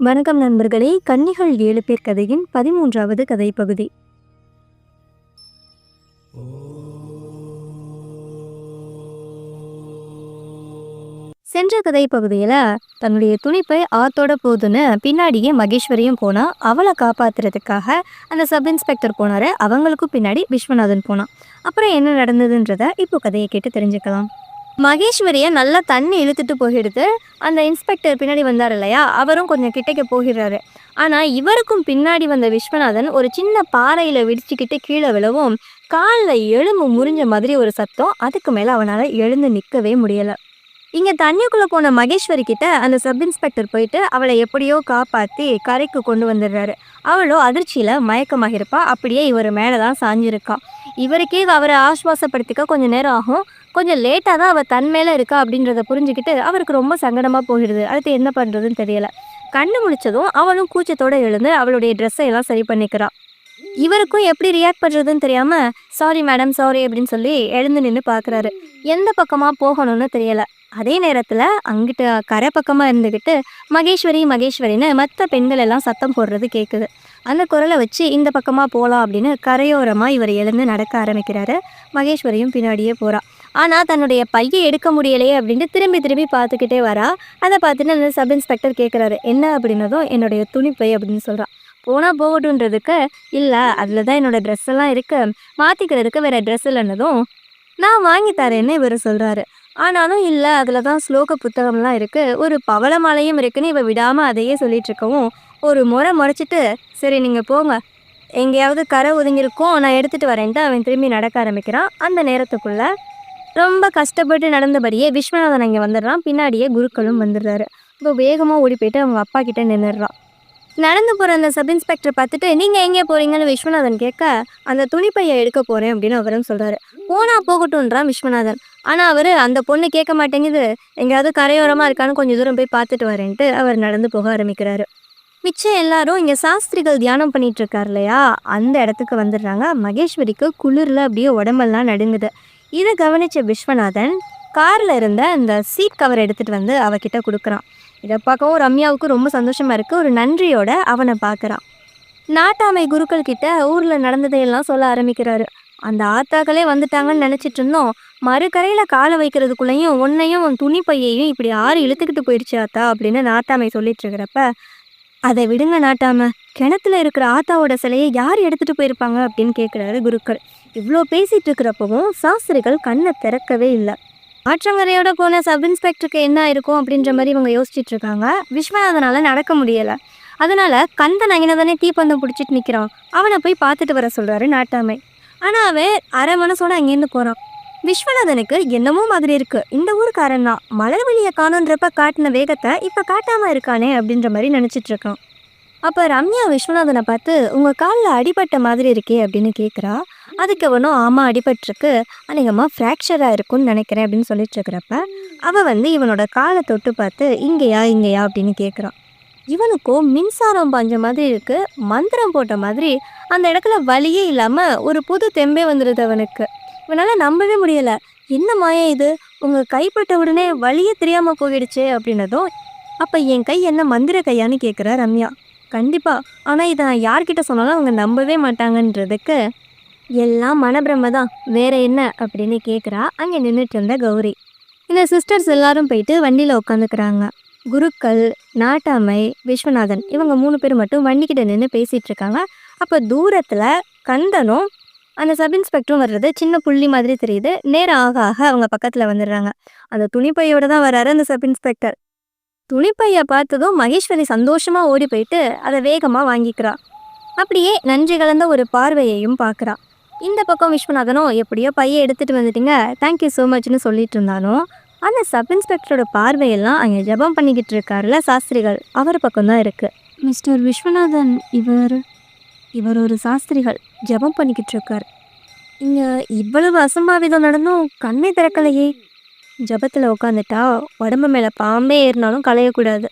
வணக்கம் நண்பர்களே கன்னிகள் ஏழு பேர் கதையின் பதிமூன்றாவது கதை பகுதி சென்ற கதை பகுதியில் தன்னுடைய துணிப்பை ஆத்தோட போதுன்னு பின்னாடியே மகேஸ்வரியும் போனா அவளை காப்பாத்துறதுக்காக அந்த சப் இன்ஸ்பெக்டர் போனாரு. அவங்களுக்கும் பின்னாடி விஸ்வநாதன் போனான். அப்புறம் என்ன நடந்ததுன்றத இப்போ கதையை கேட்டு தெரிஞ்சுக்கலாம். மகேஸ்வரியை நல்லா தண்ணி இழுத்துட்டு போயிடுது. அந்த இன்ஸ்பெக்டர் பின்னாடி வந்தார் இல்லையா? அவரும் கொஞ்சம் கிட்டக்க போகிறாரு. ஆனால் இவருக்கும் பின்னாடி வந்த விஸ்வநாதன் ஒரு சின்ன பாறையில் விடிச்சுக்கிட்டு கீழே விழவும் காலில் எலும்பு முறிஞ்ச மாதிரி ஒரு சத்தம் அதுக்கு மேலே அவனால் எழுந்து நிற்கவே முடியலை. இங்கே தண்ணிக்குள்ளே போன மகேஸ்வரி கிட்ட அந்த சப் இன்ஸ்பெக்டர் போயிட்டு அவளை எப்படியோ காப்பாற்றி கரைக்கு கொண்டு வந்துடுறாரு. அவளோ அதிர்ச்சியில் மயக்கமாக இருப்பா அப்படியே இவர் மேலே தான் சாஞ்சிருக்கா. இவருக்கே அவரை ஆஸ்வாசப்படுத்திக்க கொஞ்சம் நேரம் ஆகும். கொஞ்சம் லேட்டாக தான் அவள் தன் மேலே இருக்கா அப்படின்றத புரிஞ்சுக்கிட்டு அவருக்கு ரொம்ப சங்கடமாக போயிடுது. அடுத்து என்ன பண்ணுறதுன்னு தெரியல. கண்ணு முடிச்சதும் அவளும் கூச்சத்தோடு எழுந்து அவளுடைய ட்ரெஸ்ஸை எல்லாம் சரி பண்ணிக்கிறான் இவருக்கும் எப்படி ரியாக்ட் பண்ணுறதுன்னு தெரியாமல் சாரி மேடம் சாரி அப்படின்னு சொல்லி எழுந்து நின்று பார்க்குறாரு எந்த பக்கமாக போகணும்னு தெரியலை. அதே நேரத்தில் அங்கிட்ட கரை பக்கமாக இருந்துக்கிட்டு மகேஸ்வரி மகேஸ்வரின்னு மற்ற பெண்கள் எல்லாம் சத்தம் போடுறது கேட்குது அந்த குரலை வச்சு இந்த பக்கமாக போகலாம் அப்படின்னு கரையோரமாக இவர் எழுந்து நடக்க ஆரம்பிக்கிறாரு. மகேஸ்வரியும் பின்னாடியே போகிறா ஆனால் தன்னுடைய பையை எடுக்க முடியலையே அப்படின்ட்டு திரும்பி திரும்பி பார்த்துக்கிட்டே வரா. அதை பார்த்துட்டு அந்த சப் இன்ஸ்பெக்டர் கேட்குறாரு என்ன அப்படின்னதும் என்னுடைய துணிப்பை அப்படின்னு சொல்கிறான் போனால் போகட்டுன்றதுக்கு இல்லை அதில் தான் என்னோடய ட்ரெஸ் எல்லாம் இருக்குது மாற்றிக்கிறதுக்கு வேறு ட்ரெஸ் இல்லைன்னதும் நான் வாங்கி தரேன்னு இவர் சொல்கிறாரு ஆனாலும் இல்லை அதில் தான் ஸ்லோக புத்தகம்லாம் இருக்குது ஒரு பவள மாலையும் இருக்குன்னு இவ விடாமல் அதையே சொல்லிகிட்ருக்கவும் ஒரு முறை முறைச்சிட்டு சரி நீங்கள் போங்க. எங்கேயாவது கரை ஒதுங்கியிருக்கோம் நான் எடுத்துகிட்டு வரேன்ட்டு அவன் திரும்பி நடக்க ஆரம்பிக்கிறான். அந்த நேரத்துக்குள்ளே ரொம்ப கஷ்டப்பட்டு நடந்தபடியே விஸ்வநாதன் இங்கே வந்துடுறான். பின்னாடியே குருக்களும் வந்துடுறாரு. இப்போ வேகமாக ஓடி போயிட்டு அவங்க அப்பா கிட்டே நின்றுடுறான் நடந்து போகிற அந்த சப் இன்ஸ்பெக்டர் பார்த்துட்டு நீங்கள் எங்கே போகிறீங்கன்னு விஸ்வநாதன் கேட்க அந்த துணிப்பையை எடுக்க போகிறேன் அப்படின்னு அவரும் சொல்கிறாரு போனால் போகட்டும்ன்றான் விஸ்வநாதன். ஆனால் அவர் அந்த பொண்ணு கேட்க மாட்டேங்குது. எங்கேயாவது கரையோரமாக இருக்கான்னு கொஞ்சம் தூரம் போய் பார்த்துட்டு வரேன்ட்டு அவர் நடந்து போக ஆரம்பிக்கிறாரு. மிச்சம் எல்லாரும் இங்கே சாஸ்திரிகள் தியானம் பண்ணிட்டு இருக்கார் இல்லையா? அந்த இடத்துக்கு வந்துடுறாங்க. மகேஸ்வரிக்கு குளிரில் அப்படியே உடம்பெல்லாம் நடுங்குது. இதை கவனித்த விஸ்வநாதன் காரில் இருந்த அந்த சீட் கவர் எடுத்துகிட்டு வந்து அவகிட்ட கொடுக்குறான். இதை பார்க்கவும் ரம்யாவுக்கு ரொம்ப சந்தோஷமாக இருக்குது ஒரு நன்றியோட அவனை பார்க்குறான். நாட்டாமை குருக்கள் கிட்ட ஊரில் நடந்ததையெல்லாம் சொல்ல ஆரம்பிக்கிறாரு. அந்த ஆத்தாக்களே வந்துட்டாங்கன்னு நினச்சிட்டு இருந்தோம். மறுகரையில் காலை வைக்கிறதுக்குள்ளேயும் ஒன்னையும் உன் துணி பையையும் இப்படி ஆறு இழுத்துக்கிட்டு போயிடுச்சு ஆத்தா அப்படின்னு நாட்டாமை சொல்லிட்டு இருக்கிறப்ப அதை விடுங்க நாட்டாம. கிணத்துல இருக்கிற ஆத்தாவோட சிலையை யார் எடுத்துகிட்டு போயிருப்பாங்க? அப்படின்னு கேட்குறாரு குருக்கள். இவ்வளோ பேசிகிட்டு இருக்கிறப்பவும் சாஸ்திரிகள் கண்ணை திறக்கவே இல்லை. ஆற்றங்கரையோட போன சப் இன்ஸ்பெக்டருக்கு என்ன இருக்கும் அப்படின்ற மாதிரி இவங்க யோசிச்சுட்டு இருக்காங்க. விஸ்வநாதனால நடக்க முடியலை. அதனால கந்த நகினதானே தீப்பந்தம் பிடிச்சிட்டு நிற்கிறான் அவனை போய் பார்த்துட்டு வர சொல்கிறாரு நாட்டாமை. ஆனால் அவன் அரை மனசோட அங்கேருந்து போகிறான் விஸ்வநாதனுக்கு என்னமோ மாதிரி இருக்குது இந்த ஊருக்காரன் தான். மலர் வழியை காணுன்றப்ப காட்டின வேகத்தை இப்போ காட்டாமல் இருக்கானே அப்படின்ற மாதிரி நினச்சிட்டு இருக்கான். அப்போ ரம்யா விஸ்வநாதனை பார்த்து உங்கள் காலில் அடிபட்ட மாதிரி இருக்கே அப்படின்னு கேட்குறா அதுக்கு அவனும் ஆமாம் அடிபட்டிருக்கு. அநேகமாக ஃப்ராக்சராக இருக்கும்னு நினைக்கிறேன் அப்படின்னு சொல்லிட்டு இருக்கிறப்ப அவள் வந்து இவனோட காலை தொட்டு பார்த்து இங்கேயா இங்கேயா அப்படின்னு கேட்குறான் இவனுக்கும் மின்சாரம் பாஞ்ச மாதிரி இருக்குது மந்திரம் போட்ட மாதிரி அந்த இடத்துல வலியே இல்லாமல் ஒரு புது தெம்பே வந்துடுது அவனுக்கு. இவனால் நம்பவே முடியலை. என்ன மாயா இது? உங்கள் கைப்பட்ட உடனே வலியே தெரியாமல் போயிடுச்சே அப்படின்னதும் அப்போ என் கை என்ன மந்திர கையான்னு கேட்குறா ரம்யா. கண்டிப்பாக ஆனால் இதை நான் யார்கிட்ட சொன்னாலும் அவங்க நம்பவே மாட்டாங்கன்றதுக்கு எல்லாம் மனப்பிரம தான். வேற என்ன அப்படின்னு கேட்குறா அங்கே நின்றுட்டு இருந்த கௌரி. இந்த சிஸ்டர்ஸ் எல்லாரும் போயிட்டு வண்டியில் உட்காந்துக்கிறாங்க குருக்கள் நாட்டாமை விஸ்வநாதன் இவங்க மூணு பேர் மட்டும் வண்டிக்கிட்ட நின்று பேசிகிட்டு இருக்காங்க. அப்போ தூரத்தில் கந்தனும் அந்த சப் இன்ஸ்பெக்டரும் வர்றது சின்ன புள்ளி மாதிரி தெரியுது. நேரம் ஆக ஆக அவங்க பக்கத்தில் வந்துடுறாங்க. அந்த துணிப்பையோட தான் வராரு அந்த சப் இன்ஸ்பெக்டர் துணிப்பையை பார்த்ததும் மகேஸ்வரி சந்தோஷமாக ஓடி போயிட்டு அதை வேகமாக வாங்கிக்கிறா. அப்படியே நன்றி கலந்த ஒரு பார்வையையும் பார்க்குறா. இந்த பக்கம் விஸ்வநாதனும் எப்படியோ பையை எடுத்துகிட்டு வந்துட்டீங்க தேங்க்யூ ஸோ மச்னு சொல்லிட்டு இருந்தாலும் அந்த சப் இன்ஸ்பெக்டரோட பார்வையெல்லாம் அங்கே ஜெபம் பண்ணிக்கிட்டு இருக்காருல சாஸ்திரிகள் அவர் பக்கம்தான் இருக்குது மிஸ்டர் விஸ்வநாதன் இவர் இவர் ஒரு சாஸ்திரிகள் ஜெபம் பண்ணிக்கிட்டு இருக்கார். இங்கே இவ்வளவு அசம்பாவிதம் நடந்தும் கண்ணை திறக்கலையே. ஜபத்தில் உட்காந்துட்டா உடம்பு மேலே பாம்பே ஏறினாலும் களையக்கூடாது.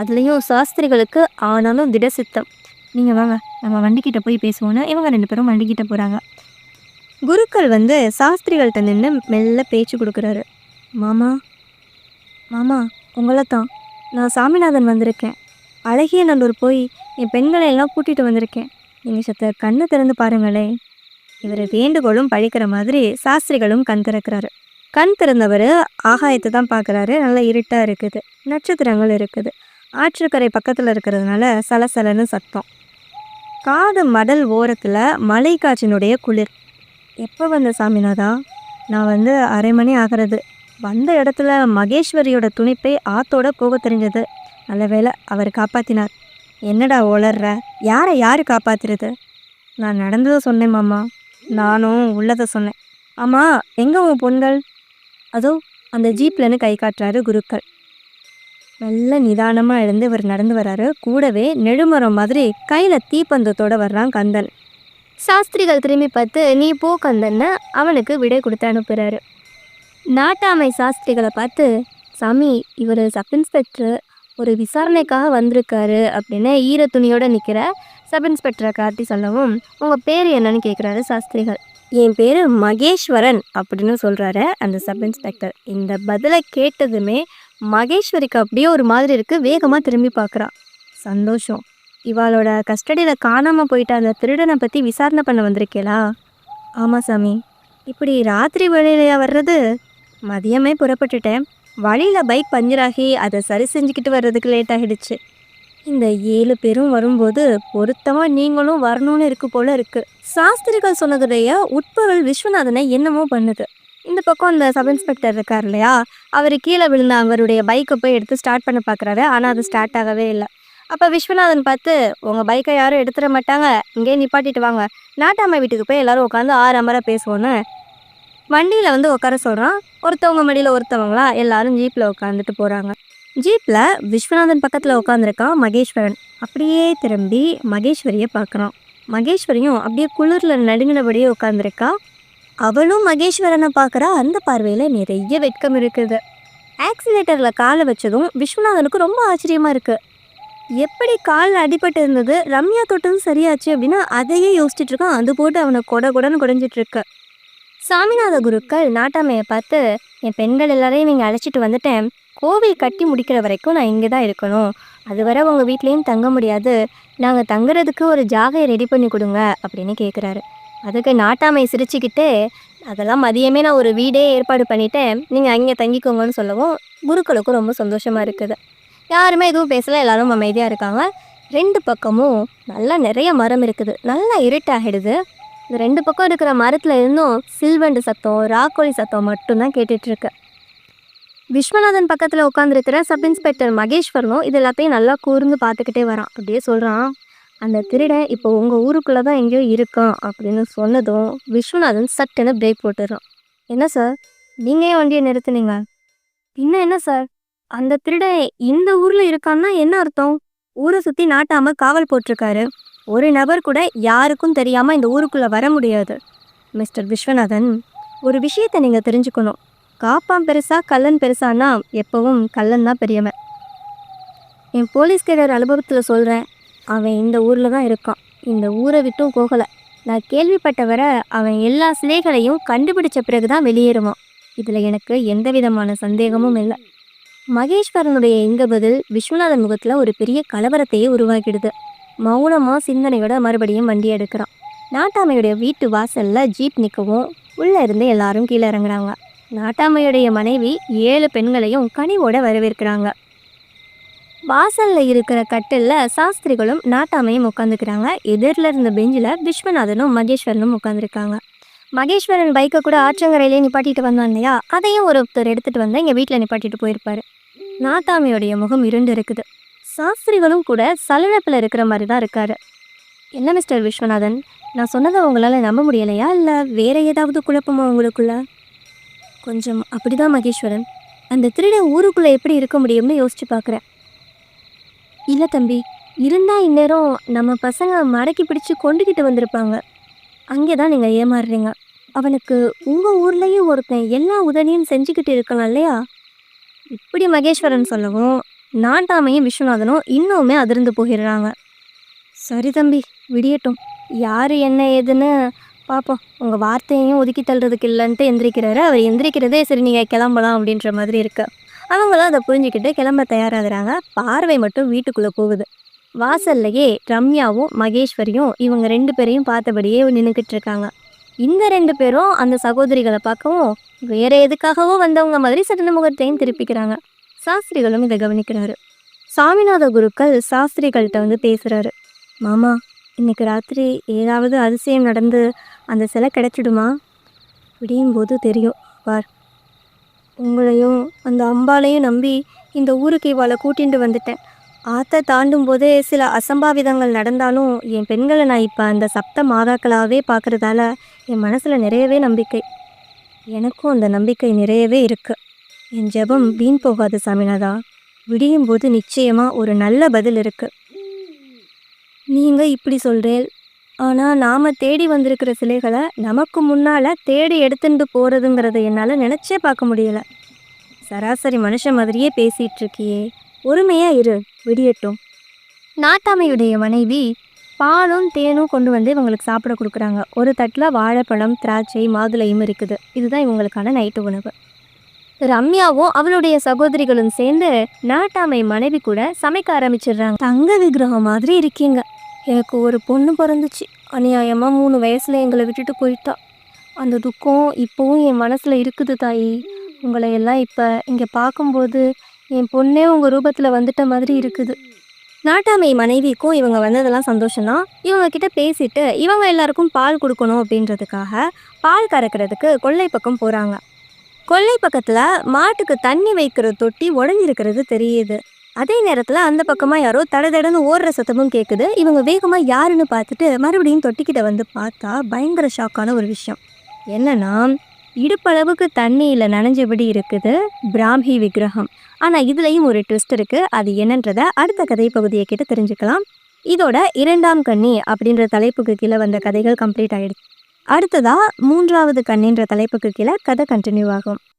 அதுலேயும் சாஸ்திரிகளுக்கு ஆனாலும் திடசித்தம் நீங்கள் வாங்க நம்ம வண்டிக்கிட்ட போய் பேசுவோன்னு இவங்க ரெண்டு பேரும் வண்டிக்கிட்ட போகிறாங்க குருக்கள் வந்து சாஸ்திரிகள்கிட்ட நின்று மெல்ல பேச்சு கொடுக்குறாரு. மாமா மாமா உங்களை தான் நான் சாமிநாதன் வந்திருக்கேன். அழகிய நல்லூர் போய் என் பெண்களை எல்லாம் கூட்டிகிட்டு வந்திருக்கேன். நீங்கள் சத்த கண்ணை திறந்து பாருங்களேன். இவர் வேண்டுகோளும் பழிக்கிற மாதிரி சாஸ்திரிகளும் கண் திறக்கிறாரு. கண் திறந்தவர் ஆகாயத்தை தான் பார்க்குறாரு. நல்லா இருட்டாக இருக்குது. நட்சத்திரங்கள் இருக்குது. ஆற்றுக்கரை பக்கத்தில் இருக்கிறதுனால சலசலன்னு சத்தம். காது மடல் ஓரத்தில் மலை காற்றினுடைய குளிர். எப்போ வந்த சாமிநாதா? நான் வந்து அரை மணி ஆகிறது. வந்த இடத்துல மகேஸ்வரியோட துணிப்பை ஆத்தோட போக தெரிஞ்சது. நல்ல வேளை அவர் காப்பாத்தினார். என்னடா உளர்ற? யாரை யார் காப்பாத்துறது? நான் நடந்ததை சொன்னேன் மாமா. நானும் உள்ளதை சொன்னேன். ஆமாம் எங்கே உன் பொண்கள்? அதோ அந்த ஜீப்லன்னு கை காட்டுறாரு குருக்கள். மெல்ல நிதானமாக எழுந்து இவர் நடந்து வராரு. கூடவே நெடுமரம் மாதிரி கையில் தீப்பந்தத்தோடு வர்றான் கந்தன் சாஸ்திரிகள் திரும்பி பார்த்து நீ போ கந்தன்னு அவனுக்கு விடை கொடுத்து அனுப்புகிறாரு நாட்டாமை சாஸ்திரிகளை பார்த்து சாமி இவர் சப் இன்ஸ்பெக்டர் ஒரு விசாரணைக்காக வந்திருக்காரு அப்படின்னு ஈர துணியோடு நிற்கிற சப் இன்ஸ்பெக்டரை காட்டி சொல்லவும் உங்கள் பேர் என்னன்னு கேட்குறாரு சாஸ்திரிகள். என் பேர் மகேஸ்வரன் அப்படின்னு சொல்கிறாரு அந்த சப் இன்ஸ்பெக்டர். இந்த பதிலை கேட்டதுமே மகேஸ்வரிக்கு அப்படியே ஒரு மாதிரி இருக்குது வேகமாக திரும்பி பார்க்குறா சந்தோஷம். இவாளோட கஸ்டடியில் காணாமல் போயிட்ட அந்த திருடனை பற்றி விசாரணை பண்ண வந்திருக்கேளா? ஆமாம் சாமி. இப்படி ராத்திரி வேலையிலையா வர்றது? மதியமே புறப்பட்டுட்டேன். வழியில் பைக் பஞ்சராகி அதை சரி செஞ்சுக்கிட்டு வர்றதுக்கு லேட் ஆகிடுச்சு இந்த ஏழு பேரும் வரும்போது பொருத்தமாக நீங்களும் வரணும்னு இருக்கு போல இருக்கு. சாஸ்திரிகள் சொன்னதுடைய உட்பொருள் விஸ்வநாதனை என்னமோ பண்ணுது. இந்த பக்கம் அந்த சப் இன்ஸ்பெக்டர் இருக்கார் இல்லையா? அவர் கீழே விழுந்த அவருடைய பைக்கை போய் எடுத்து ஸ்டார்ட் பண்ண பார்க்குறாரு ஆனால் அது ஸ்டார்ட் ஆகவே இல்லை. அப்போ விஸ்வநாதன் பார்த்து உங்கள் பைக்கை யாரும் எடுத்துட மாட்டாங்க. இங்கேயே நிப்பாட்டிட்டு வாங்க. நாட்டாமை வீட்டுக்கு போய் எல்லாரும் உட்காந்து ஆறு அமர பேசுவோன்னு. வண்டியில் வந்து உட்கார சொல்கிறான் ஒருத்தவங்க மடியில் ஒருத்தவங்களா எல்லாரும் ஜீப்பில் உட்காந்துட்டு போகிறாங்க ஜீப்பில் விஸ்வநாதன் பக்கத்தில் உட்காந்துருக்கான் மகேஸ்வரன். அப்படியே திரும்பி மகேஸ்வரியை பார்க்குறான் மகேஸ்வரியும் அப்படியே குளிரில் நடுங்கினபடியே உட்காந்துருக்கா அவளும் மகேஸ்வரனை பார்க்குறா அந்த பார்வையில் நிறைய வெட்கம் இருக்குது. ஆக்சிலேட்டரில் காலை வச்சதும் விஸ்வநாதனுக்கு ரொம்ப ஆச்சரியமாக இருக்குது எப்படி காலில் அடிபட்டு இருந்தது ரம்யா தொட்டதும் சரியாச்சு அப்படின்னா அதையே யோசிச்சுட்டு இருக்கான். அது போட்டு அவனை கொட கொடன்னு குடைஞ்சிட்டு இருக்கு. சாமிநாத குருக்கள் நாட்டாமையை பார்த்து என் பெண்கள் எல்லாரையும் நீங்கள் அழைச்சிட்டு வந்துட்டேன். கோவில் கட்டி முடிக்கிற வரைக்கும் நான் இங்கே தான் இருக்கணும். அதுவரை உங்கள் வீட்லேயும் தங்க முடியாது. நாங்கள் தங்குறதுக்கு ஒரு ஜாகையை ரெடி பண்ணி கொடுங்க அப்படின்னு கேட்குறாரு அதுக்கு நாட்டாமை சிரிச்சுக்கிட்டு அதெல்லாம் மதியமே நான் ஒரு வீடே ஏற்பாடு பண்ணிட்டேன். நீங்கள் அங்கே தங்கிக்கோங்கன்னு சொல்லவும் குருக்களுக்கும் ரொம்ப சந்தோஷமாக இருக்குது. யாருமே எதுவும் பேசல. எல்லோரும் அமைதியாக இருக்காங்க. ரெண்டு பக்கமும் நல்லா நிறைய மரம் இருக்குது. நல்லா இருட்டாகிடுது. இந்த ரெண்டு பக்கம் இருக்கிற மரத்தில் இருந்தும் சில்வண்டு சத்தம் ராக்கோழி சத்தம் மட்டும்தான் கேட்டுட்டு விஸ்வநாதன் பக்கத்தில் உட்காந்துருக்கிற சப் இன்ஸ்பெக்டர் மகேஸ்வரனும் இது எல்லாத்தையும் நல்லா கூர்ந்து பார்த்துக்கிட்டே வரான். அப்படியே சொல்கிறான் அந்த திருடன் இப்போ உங்கள் ஊருக்குள்ளே தான் எங்கேயோ இருக்கான் அப்படின்னு சொன்னதும் விஸ்வநாதன் சட்டுன்னு பிரேக் போட்டுடுறான். என்ன சார்? நீங்கள் ஏன் வண்டியை நிறுத்துனீங்க? இன்னும் என்ன சார்? அந்த திருடன் இந்த ஊரில் இருக்கான்னா என்ன அர்த்தம்? ஊரை சுற்றி நாட்டாமல் காவல் போட்டிருக்காரு. ஒரு நபர் கூட யாருக்கும் தெரியாமல் இந்த ஊருக்குள்ளே வர முடியாது. மிஸ்டர் விஸ்வநாதன் ஒரு விஷயத்தை நீங்கள் தெரிஞ்சுக்கணும். காப்பான் பெருசா கல்லன் பெருசானா எப்பவும் கல்லன் தான் பெரியவன். என் போலீஸ்காரர் அனுபவத்தில் சொல்கிறேன் அவன் இந்த ஊரில் தான் இருக்கான். இந்த ஊரை விட்டும் போகலை. நான் கேள்விப்பட்ட வர அவன் எல்லா சிலைகளையும் கண்டுபிடிச்ச பிறகு தான் வெளியேறுவான். இதில் எனக்கு எந்த விதமான சந்தேகமும் இல்லை. மகேஸ்வரனுடைய இந்த பதில் விஸ்வநாதன் முகத்தில் ஒரு பெரிய கலவரத்தையே உருவாக்கிடுது. மௌனமாக சிந்தனையோட மறுபடியும் வண்டி எடுக்கிறான். நாட்டாமையுடைய வீட்டு வாசலில் ஜீப் நிற்கவும் உள்ளே இருந்து எல்லாரும் கீழே இறங்குறாங்க. நாட்டாமையுடைய மனைவி ஏழு பெண்களையும் கனிவோட வரவேற்கிறாங்க. வாசல்ல இருக்கிற கட்டில்ல சாஸ்திரிகளும் நாட்டாமையும் உட்காந்துக்கிறாங்க எதிரில் இருந்த பெஞ்சில் விஸ்வநாதனும் மகேஸ்வரனும் உட்காந்துருக்காங்க மகேஸ்வரன் பைக்கை கூட ஆற்றங்கரையிலே நிப்பாட்டிட்டு வந்தான் இல்லையா? அதையும் ஒருத்தர் எடுத்துட்டு வந்து எங்கள் வீட்டில் நிப்பாட்டிட்டு போயிருப்பாரு. நாட்டாமையுடைய முகம் இருண்டு இருக்குது. சாஸ்திரிகளும் கூட சலனப்பில் இருக்கிற மாதிரி தான் இருக்காரு. என்ன மிஸ்டர் விஸ்வநாதன்? நான் சொன்னதை உங்களால் நம்ப முடியலையா? இல்லை வேற ஏதாவது குழப்பமா உங்களுக்குள்ள? கொஞ்சம் அப்படிதான் மகேஸ்வரன். அந்த திருடன் ஊருக்குள்ளே எப்படி இருக்க முடியும்னு யோசிச்சு பார்க்குறேன் இல்லை தம்பி இருந்தால் இந்நேரம் நம்ம பசங்க மடக்கி பிடிச்சு கொண்டுக்கிட்டு வந்திருப்பாங்க. அங்கே தான் நீங்கள் ஏமாறுறீங்க. அவனுக்கு உங்கள் ஊர்லேயும் ஒருத்தன் எல்லா உதவியும் செஞ்சுக்கிட்டு இருக்கலாம் இல்லையா? இப்படி மகேஸ்வரன் சொல்லவும் நாட்டாமையும் விஸ்வநாதனும் இன்னுமே அதிர்ந்து போகிறாங்க சரி தம்பி விடியட்டும். யார் என்ன ஏதுன்னு பார்ப்போம். உங்கள் வார்த்தையையும் ஒதுக்கி தள்ளுறதுக்கு இல்லைன்ட்டு எந்திரிக்கிறாரு. அவர் எந்திரிக்கிறதே சரி நீங்கள் கிளம்பலாம் அப்படின்ற மாதிரி இருக்கு. அவங்களும் அதை புரிஞ்சுக்கிட்டு கிளம்ப தயாராகிறாங்க. பார்வை மட்டும் வீட்டுக்குள்ளே போகுது. வாசல்லையே ரம்யாவும் மகேஸ்வரியும் இவங்க ரெண்டு பேரையும் பார்த்தபடியே நின்றுக்கிட்டு இருக்காங்க. இந்த ரெண்டு பேரும் அந்த சகோதரிகளை பார்க்கவும் வேற எதுக்காகவோ வந்தவங்க மாதிரி சட்டன முகத்தையும் திருப்பிக்கிறாங்க. சாஸ்திரிகளும் இதை கவனிக்கிறாரு. சாமிநாத குருக்கள் சாஸ்திரிகள்கிட்ட வந்து பேசுகிறாரு மாமா இன்னைக்கு ராத்திரி ஏதாவது அதிசயம் நடந்து அந்த சிலை கிடச்சிடுமா? விடியும் போது தெரியும். பார் உங்களையும் அந்த அம்பாளையும் நம்பி இந்த ஊருக்கு இவாளை கூட்டிகிட்டு வந்துட்டேன். ஆற்றை தாண்டும் போதே சில அசம்பாவிதங்கள் நடந்தாலும் என் பெண்களை நான் இப்போ அந்த சப்த மாதாக்களாகவே பார்க்குறதால என் மனசில் நிறையவே நம்பிக்கை. எனக்கும் அந்த நம்பிக்கை நிறையவே இருக்குது என் ஜெபம் வீண் போகாது சாமிநாதா. விடியும் போது நிச்சயமாக ஒரு நல்ல பதில் இருக்குது நீங்கள் இப்படி சொல்கிறேன் ஆனால் நாம் தேடி வந்திருக்கிற சிலைகளை நமக்கு முன்னால் தேடி எடுத்துட்டு போகிறதுங்கிறத என்னால் நினச்சே பார்க்க முடியலை. சராசரி மனுஷன் மாதிரியே பேசிகிட்ருக்கியே ஒருமையாக இரு விடியட்டும். நாட்டாமையுடைய மனைவி பாலும் தேனும் கொண்டு வந்து இவங்களுக்கு சாப்பிட கொடுக்குறாங்க. ஒரு தட்டில் வாழைப்பழம் திராட்சை மாதுளையும் இருக்குது. இதுதான் இவங்களுக்கான நைட்டு உணவு. ரம்யாவும் அவளுடைய சகோதரிகளும் சேர்ந்து நாட்டாமை மனைவி கூட சமைக்க ஆரம்பிச்சிடுறாங்க. தங்க விக்கிரகம் மாதிரி இருக்கீங்க. எனக்கு ஒரு பொண்ணு பிறந்துச்சு. அநியாயமாக மூணு வயசில் எங்களை விட்டுட்டு போயிட்டா. அந்த துக்கம் இப்போவும் என் மனசில் இருக்குது தாயி. உங்களை எல்லாம் இப்போ இங்கே பார்க்கும்போது என் பொண்ணே உங்கள் ரூபத்தில் வந்துட்ட மாதிரி இருக்குது. நாட்டாமை மனைவிக்கும் இவங்க வந்ததெல்லாம் சந்தோஷம்தான் இவங்க கிட்ட பேசிட்டு இவங்க எல்லாருக்கும் பால் கொடுக்கணும் அப்படின்றதுக்காக பால் கறக்கிறதுக்கு கொல்லை பக்கம் போகிறாங்க கொல்லை பக்கத்தில் மாட்டுக்கு தண்ணி வைக்கிற தொட்டி உடஞ்சிருக்கிறது தெரியுது. அதே நேரத்தில் அந்த பக்கமாக யாரோ தடதடன்னு ஓடுற சத்தமும் கேட்குது இவங்க வேகமாக யாருன்னு பார்த்துட்டு மறுபடியும் தொட்டிக்கிட்ட வந்து பார்த்தா பயங்கர ஷாக்கான ஒரு விஷயம். என்னன்னா இடுப்பளவுக்கு தண்ணியில் நனைஞ்சபடி இருக்குது பிராமி விக்கிரகம். ஆனால் இதுலேயும் ஒரு ட்விஸ்ட் இருக்குது அது என்னன்றதை அடுத்த கதை பகுதியை கிட்ட தெரிஞ்சுக்கலாம். இதோட இரண்டாம் கண்ணி அப்படின்ற தலைப்புக்கு கீழே வந்த கதைகள் கம்ப்ளீட் ஆகிடுச்சு அடுத்ததாக மூன்றாவது கண்ணின்ற தலைப்புக்கு கீழே கதை கண்டினியூ ஆகும்.